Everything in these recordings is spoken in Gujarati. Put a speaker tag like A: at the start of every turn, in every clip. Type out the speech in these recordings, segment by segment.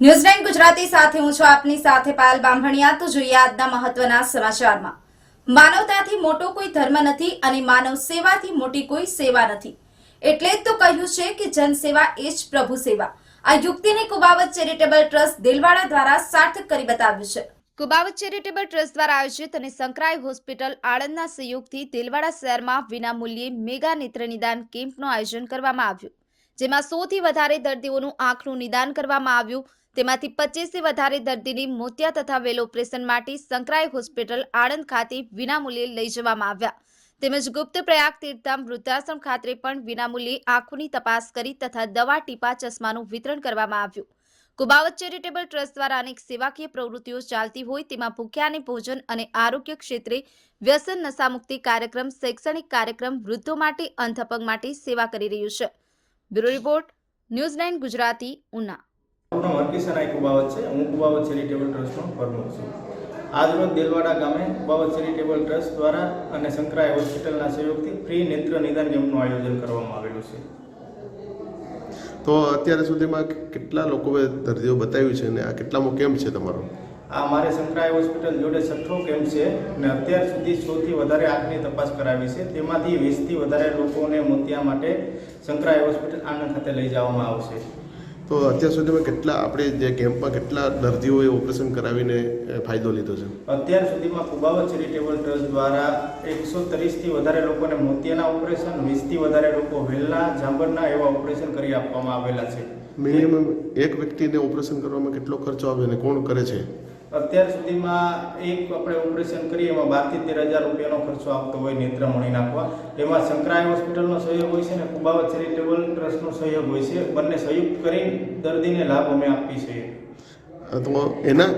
A: ન્યૂઝ ગુજરાતી સાથે હું છું આપની સાથે પાયલ બામણિયા. તો જોઈએ આજના મહત્વના સમાચારમાં. માનવતાથી મોટો કોઈ ધર્મ નથી અને માનવ સેવાથી મોટી કોઈ સેવા નથી. એટલે જ તો કહ્યું છે કે જનસેવા એ જ પ્રભુ સેવા. આ યુક્તિને કુબાવત ચેરિટેબલ ટ્રસ્ટ દિલવાડા દ્વારા સાર્થક કરી બતાવ્યું છે. કુબાવત ચેરિટેબલ ટ્રસ્ટ દ્વારા આયોજિત અને સંકરાય હોસ્પિટલ આણંદના સહયોગથી દિલવાડા શહેરમાં વિનામૂલ્યે મેગા નેત્ર નિદાન કેમ્પનું આયોજન કરવામાં આવ્યું, જેમાં સોથી વધારે દર્દીઓનું આંખનું નિદાન કરવામાં આવ્યું તેમાંથી પચીસથી વધારે દર્દીની મોતિયા તથા વેલ ઓપરેશન માટે સંકરાય હોસ્પિટલ આણંદ ખાતે વિનામૂલ્યે લઈ જવામાં આવ્યા. તેમજ ગુપ્ત પ્રયાગ તીર્થધામ વૃદ્ધાશ્રમ ખાતે પણ વિનામૂલ્યે આંખોની તપાસ કરી તથા દવા, ટીપા, ચશ્માનું વિતરણ કરવામાં આવ્યું. કુબાવત ચેરિટેબલ ટ્રસ્ટ દ્વારા અનેક સેવાકીય પ્રવૃત્તિઓ ચાલતી હોય તેમાં ભૂખ્યાને ભોજન અને આરોગ્ય ક્ષેત્રે વ્યસન નશામુક્તિ કાર્યક્રમ, શૈક્ષણિક કાર્યક્રમ, વૃદ્ધો માટે અંધપગ માટે સેવા કરી રહ્યું છે. Bureau report, news nine Gujarati, Una.
B: મારું નામ હરકિશન કુબાવત છે. હું કુબાવત ચેરિટેબલ ટ્રસ્ટનો પ્રમુખ છું. આજરોજ દેલવાડા ગામે કુબાવત ચેરિટેબલ ટ્રસ્ટ દ્વારા અને શંકરાય હોસ્પિટલના સહયોગથી ફ્રી નેત્ર નિદાન કેમ્પનું આયોજન કરવામાં આવેલું છે.
C: તો અત્યાર સુધીમાં કેટલા લોકોએ દર્દીઓ બતાવ્યું છે અને આ કેટલામો કેમ્પ છે તમારો?
B: આ મારે સંકરાય હોસ્પિટલ જોડે છઠ્ઠો કેમ્પ છે અને અત્યાર સુધી સૌથી વધારે આંખની તપાસ કરાવી છે. તેમાંથી વીસથી વધારે લોકોને મોતિયા માટે સંકરાય હોસ્પિટલ આણંદ ખાતે લઈ જવામાં આવશે.
C: તો અત્યાર સુધીમાં કેટલા આપણે જે કેમ્પમાં કેટલા દર્દીઓએ ઓપરેશન કરાવીને ફાયદો લીધો છે?
B: અત્યાર સુધીમાં કુબાવત ચેરિટેબલ ટ્રસ્ટ દ્વારા એકસો ત્રીસથી વધારે લોકોને મોતિયાના ઓપરેશન વીસથી વધારે લોકો વેલના જાંબરના એવા ઓપરેશન કરી આપવામાં આવેલા છે.
C: મિનિમમ એક વ્યક્તિને ઓપરેશન કરવામાં કેટલો ખર્ચો આવે અને કોણ કરે છે?
B: અત્યાર સુધીમાં એક આપણે ઓપરેશન કરીએ એમાં બારથી તેર હજાર રૂપિયાનો ખર્ચો આવતો હોય નેત્રમણી નાખવા. એમાં શંકરાય હોસ્પિટલનો સહયોગ હોય છે અને કુબાવત ચેરિટેબલ ટ્રસ્ટનો સહયોગ હોય છે. બંને સંયુક્ત કરીને દર્દીને લાભ અમે આપીએ છીએ
C: તો એના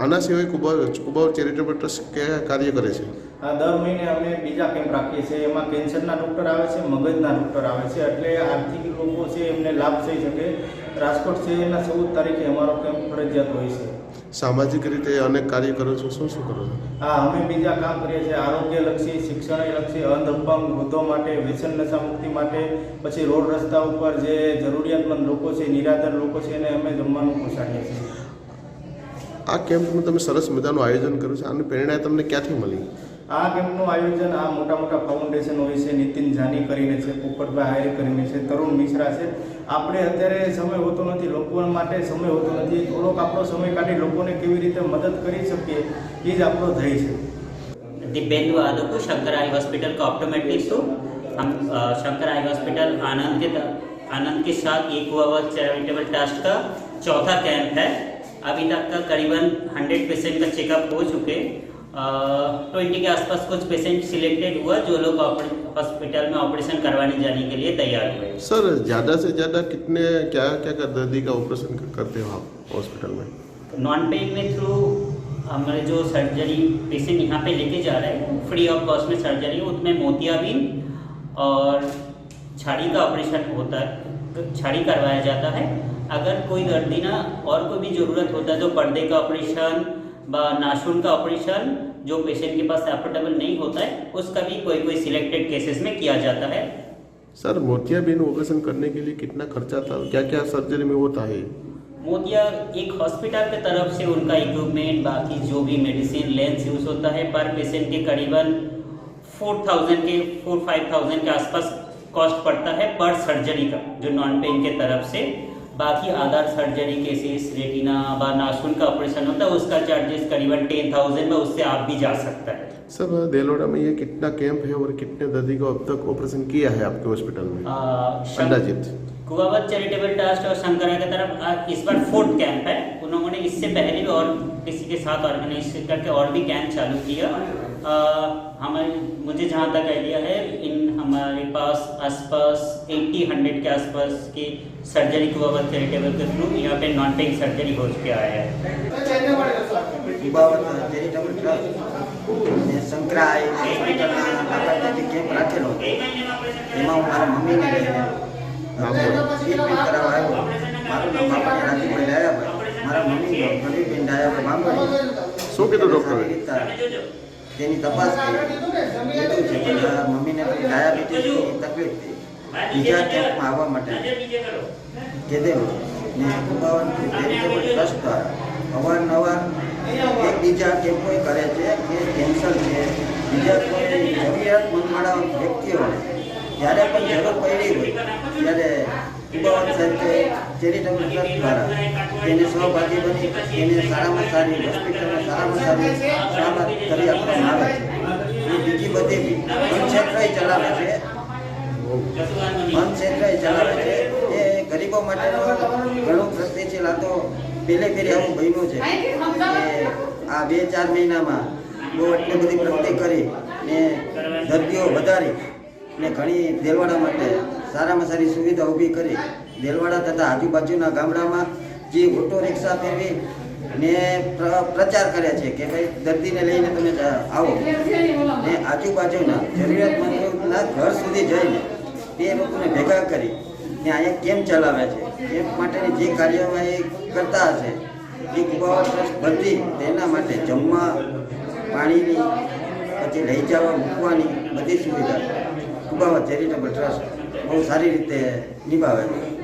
C: આના સિવાય કુબાવ કુબાવ ચેરિટેબલ ટ્રસ્ટ કયા કાર્ય કરે છે?
B: આ દર મહિને અમે બીજા કેમ્પ રાખીએ છીએ. એમાં કેન્સરના ડૉક્ટર આવે છે મગજના ડૉક્ટર આવે છે. એટલે આર્થિક લોકો છે એમને લાભ થઈ શકે. રાજકોટ શહેરના ચૌદ તારીખે અમારો કેમ્પ ફરજિયાત હોય છે.
C: સામાજિક રીતે અનેક કાર્ય કરો છો શું શું કરો છો?
B: હા અમે બીજા કામ કરીએ છીએ આરોગ્યલક્ષી શિક્ષણલક્ષી અંધ અપંગ વૃદ્ધો માટે વ્યસન નશા મુક્તિ માટે પછી રોડ રસ્તા ઉપર જે જરૂરિયાતમંદ લોકો છે નિરાધાર લોકો છે એને અમે જમવાનું પહોંચાડીએ છીએ.
C: આ કેમ્પનું તમે સરસ મજાનું આયોજન કર્યું છે આની પ્રેરણા તમને ક્યાંથી મળી?
B: આ કેમ્પનું આયોજન આ મોટા મોટા ફાઉન્ડેશન હોય છે નીતિન જાની કરીને છે પોપટભાઈ હાયર કરીને છે તરુણ મિશ્રા છે આપણે અત્યારે સમય હોતો નથી લોકો માટે સમય હોતો નથી થોડોક આપણો સમય કાઢી લોકોને કેવી રીતે મદદ કરી શકીએ એ જ આપણો ધ્યેય છે
D: दिव्येंदु यादव को शंकर आई हॉस्पिटल का ऑप्टोमेट्रिक्स हूँ हम अ, शंकर आई हॉस्पिटल आनंद के त- आनंद के साथ एक हुआ चैरिटेबल ट्रस्ट का चौथा कैंप है अभी तक का करीबन 100 पेशेंट का चेकअप हो चुके ट्वेंटी के आसपास कुछ पेशेंट सिलेक्टेड हुआ जो लोग हॉस्पिटल में ऑपरेशन करवाने जाने के लिए तैयार हुए।
C: सर ज़्यादा से ज़्यादा कितने क्या क्या क्या दर्दी का ऑपरेशन करते हो आप हॉस्पिटल में?
D: नॉन पेड में थ्रू हमारे जो सर्जरी पेशेंट यहाँ पे लेके जा रहे हैं फ्री ऑफ़ कॉस्ट में सर्जरी उसमें मोतियाबिंद और छाड़ी का ऑपरेशन होता है तो छाड़ी करवाया जाता है। अगर कोई दर्दी ना और कोई भी ज़रूरत होता है तो पर्दे का ऑपरेशन नाखून का ऑपरेशन जो पेशेंट के पास एफोर्डेबल नहीं होता है उसका भी कोई कोई सिलेक्टेड केसेस में किया जाता है।
C: सर मोतियाबिंद ऑपरेशन करने के लिए कितना खर्चा था? क्या क्या सर्जरी में होता है?
D: मोतिया एक हॉस्पिटल के तरफ़ से उनका इक्विपमेंट बाकी जो भी मेडिसिन लेंस यूज़ होता है पर पेशेंट के करीबन फोर थाउज़ेंड के फोर फाइव थाउज़ेंड के आसपास कॉस्ट पड़ता है पर सर्जरी का जो नॉन पेन के तरफ़ से। बाकी अदर सर्जरी केसेस रेटिना व नाखून का ऑपरेशन होता है उसका चार्जेस करीबन टेन थाउज़ेंड में उससे आप भी जा सकता है।
C: सर देलोड़ा में ये कितना कैंप है और कितने दर्दी को अब तक ऑपरेशन किया है आपके हॉस्पिटल में? अंदाजित
D: कुआवत चैरिटेबल ट्रस्ट और शंकरा की तरफ़ इस बार फोर्थ कैंप है। उन्होंने इससे पहले भी और किसी के साथ ऑर्गेनाइज करके और भी कैंप चालू किया आ, हमारे मुझे जहाँ तक आइडिया है इन हमारे पास आसपास 80 100 के आसपास की सर्जरी कुआवत चैरिटेबल के थ्रू यहाँ पे नॉन पेइंग सर्जरी हो चुके आया है
E: બાબત ચેરિટેબલ ટ્રસ્ટ અને શંકરાય હોસ્પિટલના આપણે જે કેમ્પ રાખેલો એમાં હું મારા મમ્મીને લઈને મારા મમ્મી ગરીબબેન ડાયાભાઈ બાંભણી
C: શું કીધું ડૉક્ટરે?
E: તેની તપાસ કરી. કીધું છે કે મારા મમ્મીને ડાયાબિટીસની તકલીફ હતી બીજા કેમ્પમાં આવવા માટે કીધેલું ને કુબાવન ચેરિટેબલ ટ્રસ્ટ દ્વારા અવારનવાર એકબીજા કેમ્પોય કરે છે કે કેન્સર છે બીજા કોઈ જરૂરિયાતમંદવાળા વ્યક્તિઓને જ્યારે પણ જરૂર પડી હોય ત્યારે કુબાવન ચેરિટેબલ ટ્રસ્ટ દ્વારા તેને સહભાગી બની તેને સારામાં સારી, હોસ્પિટલમાં સારામાં સારી સારવાર કરી આપવામાં આવે છે. બીજી બધી બી ચલાવે છે. મન ક્ષેત્ર ચલાવે છે. એ ગરીબો માટેનો ઘણું પ્રગતિશીલ આ તો પહેલે ફેરી આવું બન્યું છે. આ બે ચાર મહિનામાં બહુ એટલી બધી પ્રગતિ કરી ને દર્દીઓ વધારી ને ઘણી દેલવાડા માટે સારામાં સારી સુવિધા ઊભી કરી. દેલવાડા તથા આજુબાજુના ગામડામાં જે ઓટો રિક્ષા ફેરવી ને પ્ર- પ્રચાર કરે છે કે ભાઈ દર્દીને લઈને તમે આવો. ને આજુબાજુના જરૂરિયાતમંદોના ઘર સુધી જઈને તે લોકોને ભેગા કરી ને અહીંયા કેમ્પ ચલાવે છે. કેમ્પ માટેની જે કાર્યવાહી કરતા હશે, એ કુબાવા બધી તેના માટે જમવા, પાણીની, પછી લઈ જવા, મૂકવાની બધી સુવિધા કુબાવા ચેરિટેબલ ટ્રસ્ટ બહુ સારી રીતે નિભાવે છે.